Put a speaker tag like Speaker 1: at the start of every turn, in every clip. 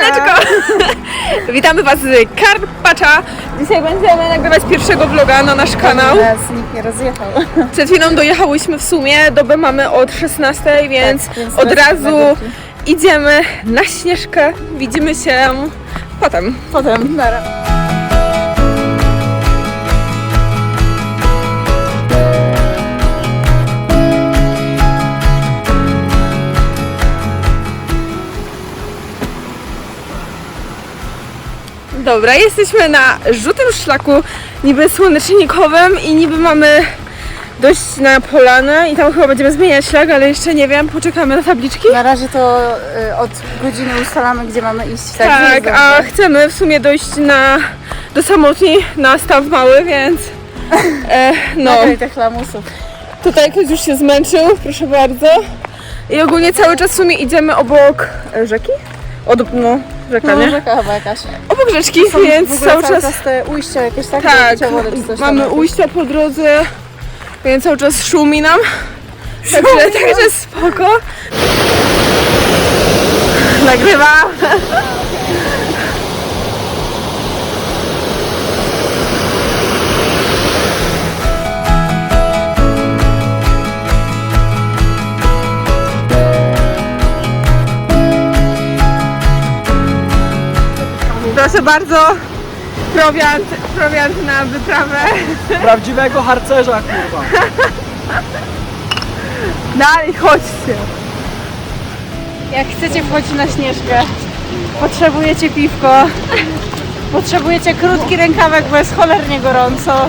Speaker 1: Siemaneczko! Witamy Was z Karpacza. Dzisiaj będziemy nagrywać pierwszego vloga na nasz kanał.
Speaker 2: Nas nikt nie rozjechał.
Speaker 1: Przed chwilą dojechałyśmy w sumie, dobę mamy od 16, więc,
Speaker 2: Tak, więc
Speaker 1: od
Speaker 2: teraz
Speaker 1: razu idziemy na Śnieżkę. Widzimy się potem.
Speaker 2: Potem, nara.
Speaker 1: Dobra, jesteśmy na żółtym szlaku, niby słonecznikowym i niby mamy dojść na polanę i tam chyba będziemy zmieniać szlak, ale jeszcze nie wiem, poczekamy na tabliczki.
Speaker 2: Na razie to y, od godziny ustalamy, gdzie mamy iść. Tak,
Speaker 1: Tak, a
Speaker 2: dobrze.
Speaker 1: chcemy w sumie dojść na, do samotni na staw mały, więc e, no.
Speaker 2: Tych lamusów.
Speaker 1: Tutaj ktoś już się zmęczył, proszę bardzo. I ogólnie cały czas w sumie idziemy obok e, rzeki? Od, no, rzeka,
Speaker 2: No,
Speaker 1: nie?
Speaker 2: rzeka chyba jakaś.
Speaker 1: Obok rzeczki,
Speaker 2: Są
Speaker 1: więc
Speaker 2: w ogóle
Speaker 1: cały czas...
Speaker 2: te ujścia jakieś takie,
Speaker 1: Tak,
Speaker 2: picia wody czy coś tam
Speaker 1: mamy
Speaker 2: jakieś.
Speaker 1: ujścia po drodze, więc cały czas szumi nam. Także, także spoko. Nagrywam. Proszę bardzo, prowiant, prowiant na wyprawę.
Speaker 3: Prawdziwego harcerza, kurwa.
Speaker 1: Dalej, chodźcie.
Speaker 2: Jak chcecie wchodzić na śnieżkę, potrzebujecie piwko, potrzebujecie krótki rękawek, bo jest cholernie gorąco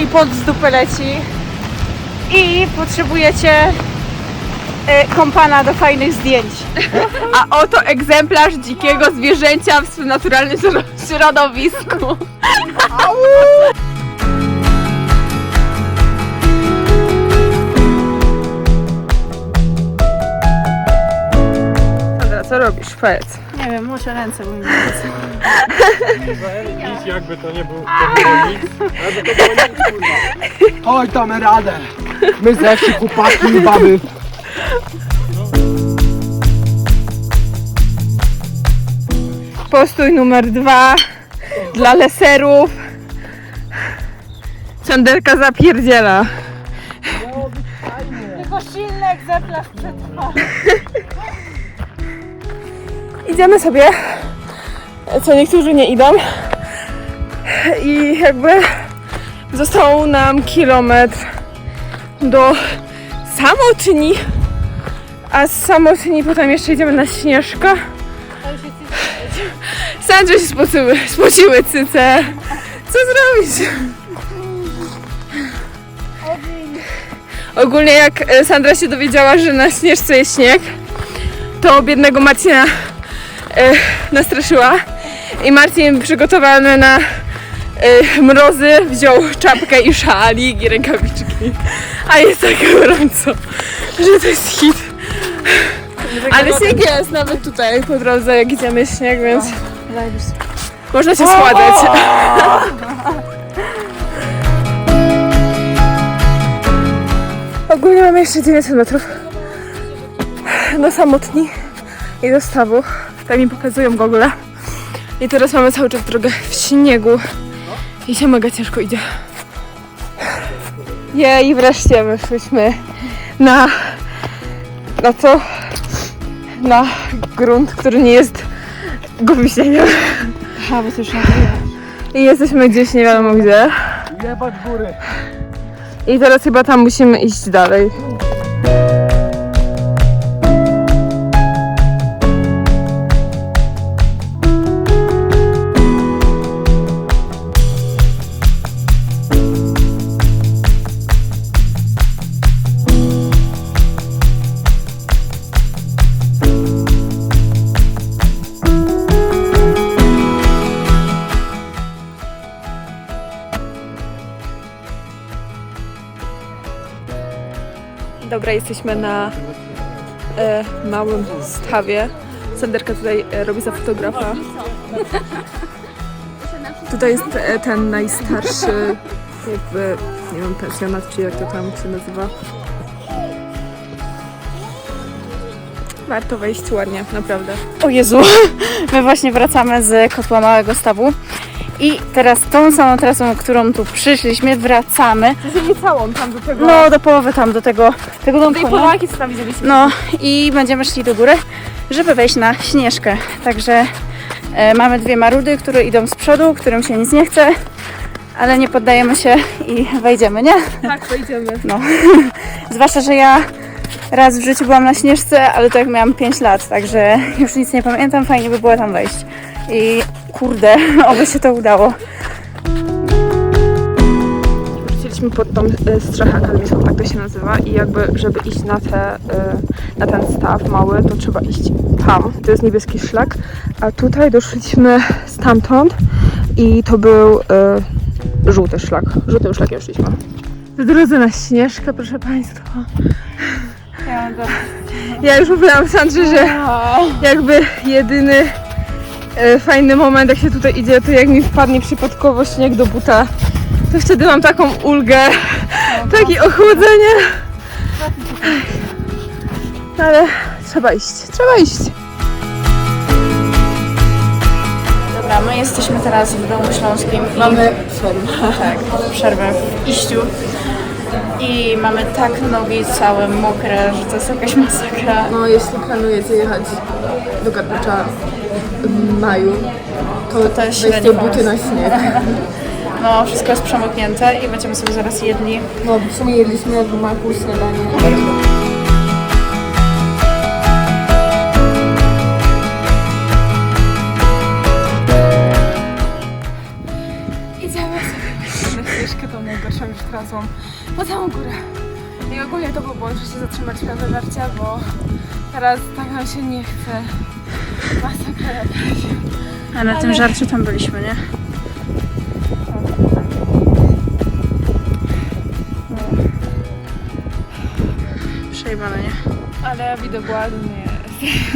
Speaker 2: i pod z dupy leci. I potrzebujecie e, kompana do fajnych zdjęć.
Speaker 1: A oto egzemplarz dzikiego zwierzęcia w swym naturalnym śro- środowisku. Sandra, co robisz? Powiedz.
Speaker 2: Nie wiem, muszę ręce umyć.
Speaker 3: Nic jakby to nie był, to było nic. To było nic, kurwa. Oj, damy radę. My ze wsi chłopaki i baby.
Speaker 1: Postój numer dwa dla leserów. Sanderka zapierdziela.
Speaker 2: Tylko silny egzemplarz przetrwa.
Speaker 1: Idziemy sobie, co niektórzy nie idą. I jakby został nam kilometr do samotni. A z samotni potem jeszcze idziemy na Śnieżkę. Sandrze się spociły, spociły cyce. Co zrobić? Ogólnie jak e, Sandra się dowiedziała, że na Śnieżce jest śnieg, to biednego Marcina e, nastraszyła i Marcin przygotowany na e, mrozy wziął czapkę i szalik i rękawiczki. A jest tak gorąco, że to jest hit. Ale śnieg jest nawet tutaj po drodze, jak idziemy śnieg, więc można się schładzać. Ogólnie mamy jeszcze 900 metrów do samotni i do stawu. Tak mi pokazują w ogóle. I teraz mamy cały czas drogę w śniegu i się mega ciężko idzie. Jej, wreszcie wyszliśmy na, na co? Na grunt, który nie jest gumiśnieniem.
Speaker 2: Aha, bo już
Speaker 1: I jesteśmy gdzieś nie wiadomo gdzie.
Speaker 3: Jebać góry.
Speaker 1: I teraz chyba tam musimy iść dalej. Dobra, jesteśmy na e, małym stawie. Sanderka tutaj e, robi za fotografa. Tutaj jest e, ten najstarszy, jakby, nie wiem, pensjonat, czy jak to tam się nazywa. Warto wejść ładnie, naprawdę.
Speaker 2: O Jezu, my właśnie wracamy z kotła Małego Stawu. I teraz tą samą trasą, którą tu przyszliśmy, wracamy.
Speaker 1: Nie całą tam do tego.
Speaker 2: No, do połowy tam, do tego, tego domku. nie?
Speaker 1: Polaki co tam widzieliśmy.
Speaker 2: No i będziemy szli do góry, żeby wejść na Śnieżkę. Także e, mamy dwie marudy, które idą z przodu, którym się nic nie chce, ale nie poddajemy się i wejdziemy, nie?
Speaker 1: Tak, wejdziemy.
Speaker 2: No. Zwłaszcza, że ja raz w życiu byłam na Śnieżce, ale to jak miałam 5 lat, także już nic nie pamiętam, fajnie by było tam wejść. I kurde, oby się to udało.
Speaker 1: Chcieliśmy pod tą e, strzechę akademicką, tak to się nazywa i jakby, żeby iść na, te, e, na ten staw mały, to trzeba iść tam. To jest niebieski szlak, a tutaj doszliśmy stamtąd i to był e, żółty szlak. Żółtym szlakiem szliśmy. W drodze na Śnieżkę, proszę Państwa. Ja już mówiłam Sandrze, że jakby jedyny fajny moment, jak się tutaj idzie, to jak mi wpadnie przypadkowo śnieg do buta, to wtedy mam taką ulgę, takie ochłodzenie. Ale trzeba iść, trzeba iść.
Speaker 2: Dobra, my jesteśmy teraz w Domu Śląskim. Mamy przerwę. Tak, przerwę w iściu. I mamy tak nogi całe mokre, że to jest jakaś masakra.
Speaker 1: No, jeśli planujecie jechać do Garbacza w maju,
Speaker 2: To też średnio pomysł.
Speaker 1: na śnieg.
Speaker 2: No, wszystko jest przemoknięte i będziemy sobie zaraz jedli.
Speaker 1: No, w sumie jedliśmy w maku śniadanie. Idziemy sobie na ścieżkę tą najgorszą już trasą po całą górę. I ogólnie to był błąd, że się zatrzymać w pewne żarcia, bo teraz tak nam się nie chce.
Speaker 2: A na tym żarciu tam byliśmy, nie? Przejebane, nie?
Speaker 1: Ale widok ładny jest.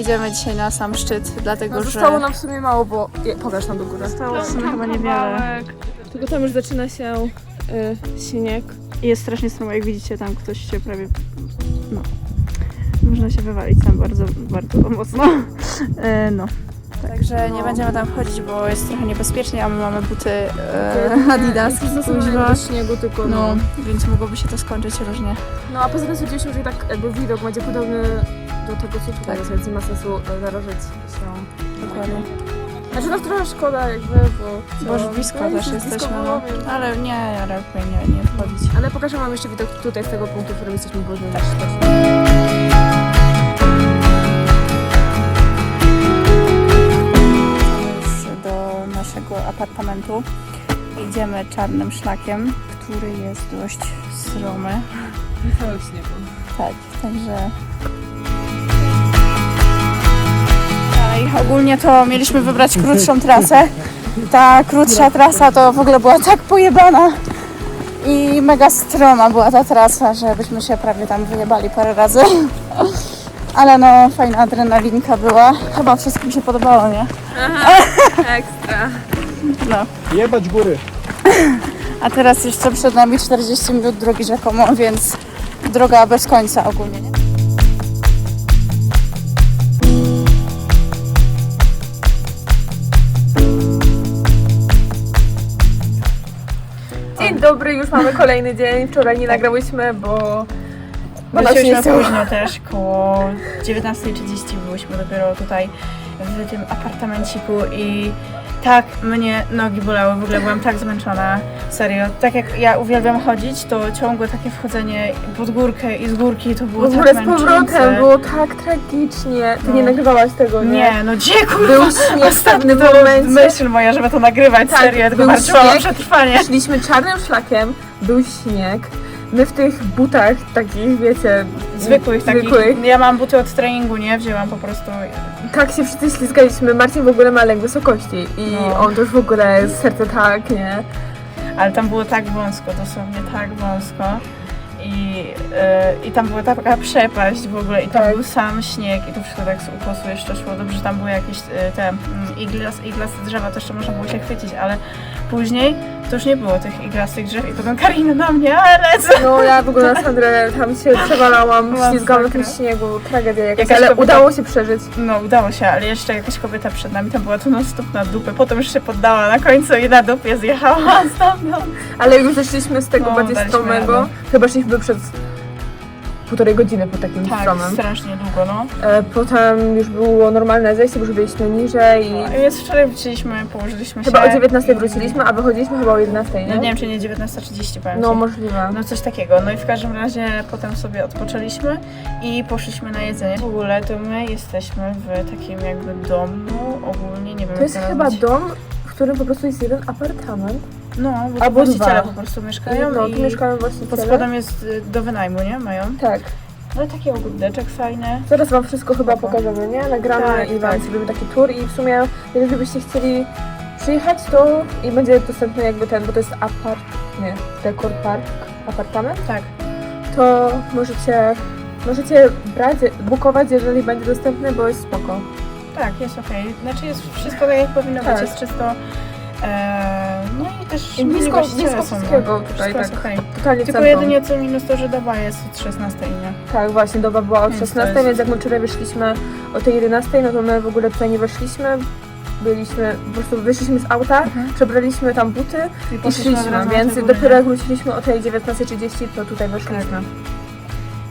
Speaker 2: Nie wejdziemy dzisiaj na sam szczyt, dlatego
Speaker 1: No,
Speaker 2: że...
Speaker 1: zostało nam w sumie mało, bo... Je, pokaż nam do góry.
Speaker 2: Zostało w sumie chyba niewiele.
Speaker 1: Tylko tam już zaczyna się y, śnieg.
Speaker 2: I Jest strasznie stromo, jak widzicie, tam ktoś się prawie... No. Można się wywalić tam bardzo, bardzo mocno. E, no. Także nie będziemy tam wchodzić, bo jest trochę niebezpiecznie, a my mamy buty e, Adidas. kuźwa.
Speaker 1: do śniegu, tylko
Speaker 2: No,
Speaker 1: no.
Speaker 2: więc mogłoby się to skończyć różnie.
Speaker 1: No a poza tym stwierdziliśmy, że i tak jakby widok będzie podobny do tego, jest, więc nie ma sensu e, narażać się.
Speaker 2: Dokładnie.
Speaker 1: Znaczy no trochę szkoda jakby, bo...
Speaker 2: Bo już blisko
Speaker 1: no,
Speaker 2: też
Speaker 1: już
Speaker 2: jesteśmy,
Speaker 1: blisko
Speaker 2: no. Ale nie, ja lepiej nie, nie wchodzić.
Speaker 1: Ale pokażę wam jeszcze widok tutaj z tego punktu, w którym jesteśmy, też.
Speaker 2: Wracamy do naszego apartamentu. Idziemy czarnym szlakiem, który jest dość stromy.
Speaker 1: Cały śniegu.
Speaker 2: Tak, także. Dalej, ogólnie to mieliśmy wybrać krótszą trasę. Ta krótsza trasa to w ogóle była tak pojebana i mega stroma była ta trasa, że byśmy się prawie tam wyjebali parę razy. Ale no, fajna adrenalinka była. Chyba wszystkim się podobało, nie?
Speaker 1: Ekstra.
Speaker 2: No.
Speaker 3: Jebać góry.
Speaker 2: A teraz jeszcze przed nami 40 minut drogi rzekomo, więc droga bez końca ogólnie,
Speaker 1: już mamy kolejny dzień. Wczoraj nie nagrałyśmy, bo... Bo nas nie
Speaker 2: późno też, koło 19.30 byłyśmy dopiero tutaj w tym apartamenciku i tak mnie nogi bolały, w ogóle byłam tak zmęczona, serio. Tak jak ja uwielbiam chodzić, to ciągłe takie wchodzenie pod górkę i z górki to było
Speaker 1: W ogóle
Speaker 2: tak
Speaker 1: z powrotem było tak tragicznie. Ty
Speaker 2: No.
Speaker 1: nie nagrywałaś tego, nie?
Speaker 2: Nie, no gdzie kurwa?
Speaker 1: Był śnieg w
Speaker 2: Ostatni to
Speaker 1: momencie.
Speaker 2: myśl moja, żeby to nagrywać,
Speaker 1: Tak,
Speaker 2: serio, tylko martwiłam przetrwanie.
Speaker 1: Szliśmy czarnym szlakiem, był śnieg. My w tych butach takich, wiecie,
Speaker 2: Zwykłych takich.
Speaker 1: zwykłych.
Speaker 2: Ja mam buty od treningu, nie? Wzięłam po prostu.
Speaker 1: Tak się wszyscy ślizgaliśmy. Marcin w ogóle ma lęk wysokości i
Speaker 2: No.
Speaker 1: on już w ogóle serce tak, nie?
Speaker 2: Ale tam było tak wąsko, dosłownie tak wąsko. I
Speaker 4: Yy, I tam była taka przepaść w ogóle i tam
Speaker 5: Tak.
Speaker 4: był sam śnieg i to wszystko tak z ukosu jeszcze szło. Dobrze, że tam były jakieś yy, te mm, iglas, iglaste drzewa, to jeszcze można było się chwycić, ale później to już nie było tych iglastych drzew i potem Karina na mnie, ale.
Speaker 5: No ja w ogóle na Sandrę tam się przewalałam, ślizgałam na tym śniegu, tragedia jakaś,
Speaker 4: Jakaś
Speaker 5: ale
Speaker 4: kobieta-
Speaker 5: udało się przeżyć.
Speaker 4: No udało się, ale jeszcze jakaś kobieta przed nami, tam była to non stop na dupę, potem już się poddała na końcu i na dupie zjechała stamtąd.
Speaker 5: Ale już zeszliśmy z tego
Speaker 4: No,
Speaker 5: bardziej
Speaker 4: daliśmy
Speaker 5: stromego,
Speaker 4: radę.
Speaker 5: chyba szliśmy przez półtorej godziny po takim
Speaker 4: Tak,
Speaker 5: stromym.
Speaker 4: strasznie długo, no.
Speaker 5: E, potem już było normalne zejście, bo już byliśmy niżej i
Speaker 4: no. Więc wczoraj wróciliśmy, położyliśmy
Speaker 5: chyba
Speaker 4: się.
Speaker 5: o 19
Speaker 4: i-
Speaker 5: wróciliśmy, a wychodziliśmy chyba o 11,
Speaker 4: No
Speaker 5: nie?
Speaker 4: nie wiem, czy nie 19.30 powiem
Speaker 5: No
Speaker 4: ci.
Speaker 5: możliwe.
Speaker 4: No coś takiego. No i w każdym razie potem sobie odpoczęliśmy i poszliśmy na jedzenie. W ogóle to my jesteśmy w takim jakby domu ogólnie, nie wiem
Speaker 5: To jest chyba dom, w którym po prostu jest jeden apartament.
Speaker 4: No, bo
Speaker 5: albo
Speaker 4: właściciele
Speaker 5: dwa.
Speaker 4: po prostu mieszkają
Speaker 5: No,
Speaker 4: i
Speaker 5: tu mieszkają
Speaker 4: pod
Speaker 5: właściciele.
Speaker 4: spodem jest y, do wynajmu, nie? Mają.
Speaker 5: Tak.
Speaker 4: Ale taki ogródeczek fajny.
Speaker 5: Zaraz wam wszystko chyba pokażemy, nie? Nagramy
Speaker 4: Tak,
Speaker 5: i wam
Speaker 4: tak.
Speaker 5: zrobimy taki tour i w sumie, jeżeli byście chcieli przyjechać, to i będzie dostępny jakby ten, bo to jest apart, nie, dekor park, apartament,
Speaker 4: Tak.
Speaker 5: to możecie, możecie brać, bukować, jeżeli będzie dostępny, bo jest spoko.
Speaker 4: Tak, jest okej. Znaczy jest wszystko tak jak powinno
Speaker 5: Tak.
Speaker 4: być, jest czysto. E, no i też
Speaker 5: I blisko-
Speaker 4: właściciele
Speaker 5: blisko
Speaker 4: są, no.
Speaker 5: wszystkiego tutaj,
Speaker 4: Wszystko jest
Speaker 5: tak.
Speaker 4: okej.
Speaker 5: Totalnie
Speaker 4: Tylko
Speaker 5: centrum.
Speaker 4: jedynie co minus to, że doba jest od 16, nie?
Speaker 5: Tak, właśnie, doba była od
Speaker 4: Więc to
Speaker 5: 16,
Speaker 4: jest-
Speaker 5: więc jak my wczoraj wyszliśmy o tej 11, no to my w ogóle tutaj nie weszliśmy. Byliśmy, po prostu wyszliśmy z auta,
Speaker 4: Mhm.
Speaker 5: przebraliśmy tam buty i
Speaker 4: poszliśmy od
Speaker 5: szliśmy,
Speaker 4: razu na
Speaker 5: więc dopiero jak wróciliśmy o tej 19.30, to tutaj weszliśmy.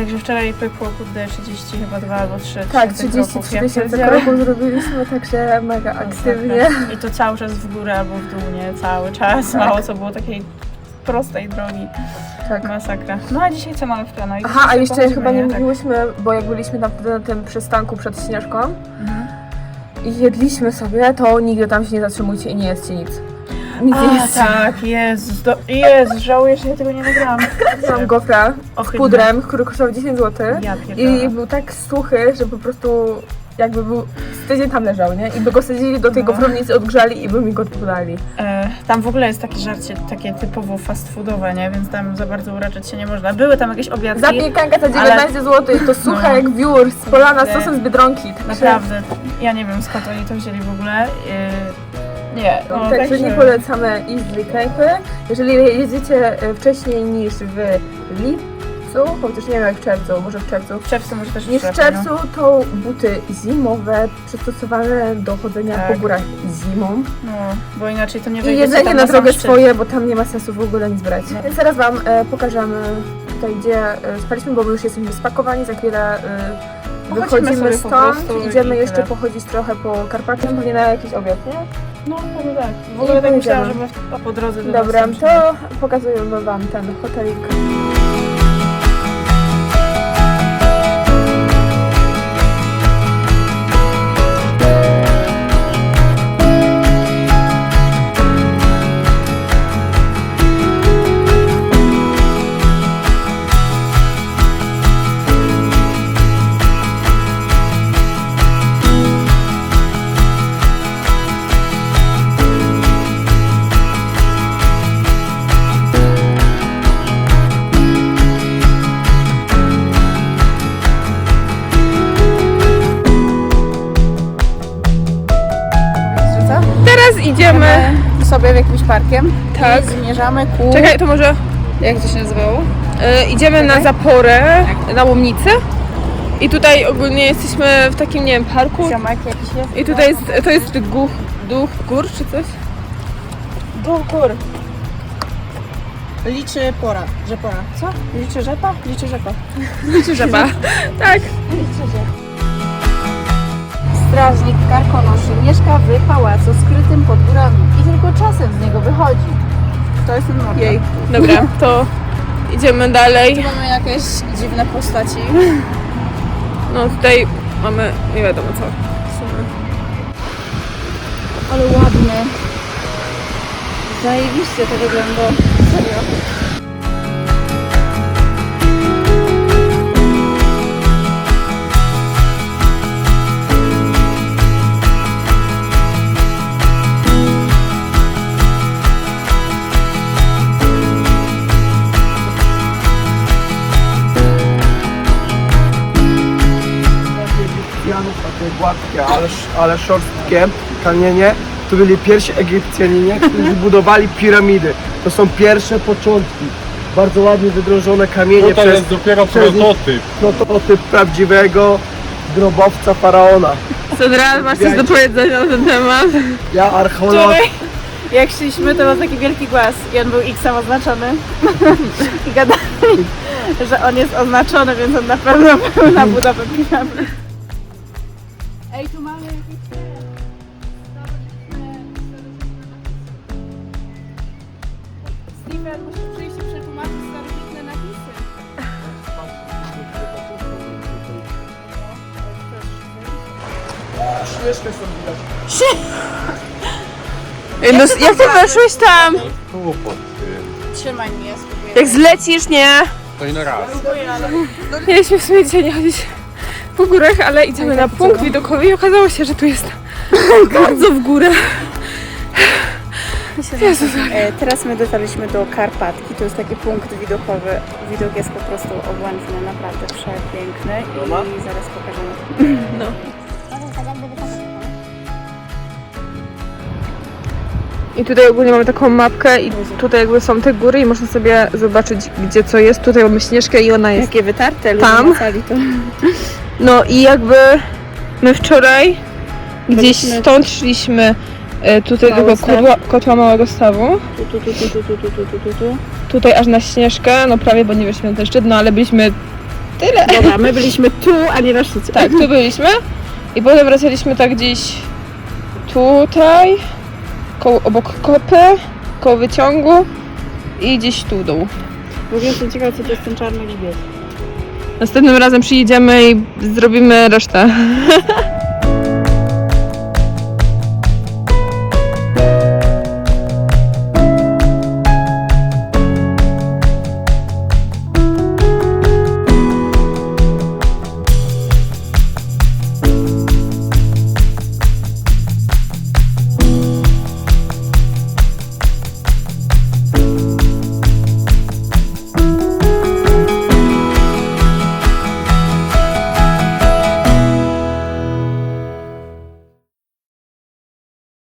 Speaker 4: Także wczoraj pykło kurde 30 chyba 2 albo 3
Speaker 5: Tak,
Speaker 4: tysiące
Speaker 5: 33
Speaker 4: kroków, ja
Speaker 5: tysiące
Speaker 4: pierdzielę.
Speaker 5: kroków zrobiliśmy, także mega aktywnie.
Speaker 4: I to cały czas w górę albo w dół, nie? Cały czas.
Speaker 5: Tak.
Speaker 4: Mało co było takiej prostej drogi.
Speaker 5: Tak.
Speaker 4: Masakra. No a dzisiaj co mamy w planach?
Speaker 5: Aha, a jeszcze chyba nie
Speaker 4: Tak.
Speaker 5: mówiłyśmy, bo jak byliśmy wtedy na tym przystanku przed Śnieżką
Speaker 4: Mhm.
Speaker 5: i jedliśmy sobie, to nigdy tam się nie zatrzymujcie i nie jedzcie nic. Nic nie
Speaker 4: A, tak, Jezus, do, Jezus, żałuję, że ja tego nie nagrałam.
Speaker 5: Mam gofra z
Speaker 4: Ohydne.
Speaker 5: pudrem, który kosztował 10 zł.
Speaker 4: Ja pierdolę.
Speaker 5: I był tak suchy, że po prostu jakby był z tydzień tam leżał, nie? I by go sadzili do tej
Speaker 4: No.
Speaker 5: gofrownicy, odgrzali i by mi go podali.
Speaker 4: E, tam w ogóle jest takie żarcie, takie typowo fast foodowe, nie? Więc tam za bardzo uraczać się nie można. Były tam jakieś obiadki.
Speaker 5: Zapiekanka za 19 zł i to sucha
Speaker 4: No.
Speaker 5: jak wiór, z polana z sosem z Biedronki. Także,
Speaker 4: Naprawdę, ja nie wiem skąd oni to wzięli w ogóle. Yy, nie, no,
Speaker 5: także
Speaker 4: także
Speaker 5: nie polecamy iść knajpy. Jeżeli jedziecie e, wcześniej niż w lipcu, chociaż nie wiem jak w czerwcu, może w czerwcu.
Speaker 4: w czerwcu może też
Speaker 5: w
Speaker 4: lepiej, no.
Speaker 5: czerwcu to buty zimowe przystosowane do chodzenia
Speaker 4: Tak.
Speaker 5: po górach zimą.
Speaker 4: No, bo inaczej to nie
Speaker 5: I
Speaker 4: wejdziecie
Speaker 5: jedzenie na drogę swoje, bo tam nie ma sensu w ogóle nic brać.
Speaker 4: No.
Speaker 5: Więc teraz Wam e, pokażemy tutaj, gdzie e, spaliśmy, bo my już jesteśmy spakowani, za chwilę e, wychodzimy stąd, idziemy
Speaker 4: i
Speaker 5: jeszcze pochodzić trochę po Karpaczu, pewnie na jakiś obiad, nie?
Speaker 4: No, pewnie tak. W ogóle tak myślałam, że po drodze do
Speaker 5: Dobra,
Speaker 4: nas
Speaker 5: to pokazujemy Wam ten hotelik.
Speaker 4: Sobie w jakimś parkiem.
Speaker 5: Tak.
Speaker 4: I zmierzamy ku...
Speaker 5: Czekaj, to może
Speaker 4: Jak to się nazywało?
Speaker 5: e, idziemy na
Speaker 4: Czekaj.
Speaker 5: zaporę, na Łomnicę. I tutaj ogólnie jesteśmy w takim, nie wiem, parku.
Speaker 4: Ziomek jakiś jest?
Speaker 5: I tutaj jest, to jest duch, duch gór czy coś?
Speaker 4: Dół gór. Liczy pora, że pora. Co? Liczy rzepa? Liczy rzepa.
Speaker 5: Liczy żaba. tak.
Speaker 4: Liczy rzepa. Strażnik karkonoszy mieszka w pałacu skrytym pod górami i tylko czasem z niego wychodzi. To jest ten morder.
Speaker 5: Jej. Dobra, to idziemy dalej.
Speaker 4: Tu mamy jakieś dziwne postaci.
Speaker 5: No tutaj mamy nie wiadomo co. w sumie.
Speaker 4: Ale ładny. Zajebiście to wygląda. Serio.
Speaker 3: Gładkie, ale, ale szorstkie kamienie, to byli pierwsi Egipcjanie, którzy budowali piramidy. To są pierwsze początki. Bardzo ładnie wydrążone kamienie
Speaker 6: Tutaj
Speaker 3: przez
Speaker 6: jest dopiero
Speaker 3: przez-
Speaker 6: prototyp.
Speaker 3: prototyp prawdziwego grobowca faraona.
Speaker 1: Sandra, masz coś do powiedzenia na ten temat?
Speaker 3: Ja archeolog,
Speaker 2: Wczoraj, jak szliśmy, to był taki wielki głaz i on był X-em oznaczony. I gadali, że on jest oznaczony, więc on na pewno był na budowę piramid. Ej, tu mamy jakieś... Steven, musisz przyjść i przetłumaczyć starożytne napisy.
Speaker 3: śmieszne są widać.
Speaker 1: Ej, No, jak ty weszłeś tam?
Speaker 6: Tym.
Speaker 2: Trzymaj mnie, spróbuję.
Speaker 1: Jak zlecisz, nie?
Speaker 6: To i na raz.
Speaker 1: Mieliśmy w sumie dzisiaj nie chodzić po górach, ale idziemy na punkt widokowy i okazało się, że tu jest bardzo w górę. Jezus.
Speaker 2: E, Teraz my dotarliśmy do Karpatki, to jest taki punkt widokowy. Widok jest po prostu obłędny, naprawdę przepiękny i zaraz pokażemy.
Speaker 1: I tutaj ogólnie mamy taką mapkę i tutaj jakby są te góry i można sobie zobaczyć gdzie co jest. Tutaj mamy Śnieżkę i ona jest.
Speaker 2: Jakie wytarte, ludzie
Speaker 1: Tam?
Speaker 2: to.
Speaker 1: No i jakby my wczoraj gdzieś
Speaker 2: Byliśmy-
Speaker 1: stąd szliśmy e, tutaj
Speaker 2: Mały
Speaker 1: do
Speaker 2: staw.
Speaker 1: kotła, kotła Małego Stawu.
Speaker 2: Tu, tu, tu, tu, tu, tu, tu, tu, tu, tu, tu.
Speaker 1: Tutaj aż na Śnieżkę, no prawie, bo nie weszliśmy na ten szczyt, no ale byliśmy tyle.
Speaker 2: Dobra, my byliśmy tu, a nie na szczycie.
Speaker 1: Tak, tu byliśmy i potem wracaliśmy tak gdzieś tutaj, koło, obok kopy, koło wyciągu i gdzieś tu dół.
Speaker 2: W ogóle jestem ciekawa, co to jest ten czarny grzbiet.
Speaker 1: Następnym razem przyjedziemy i zrobimy resztę.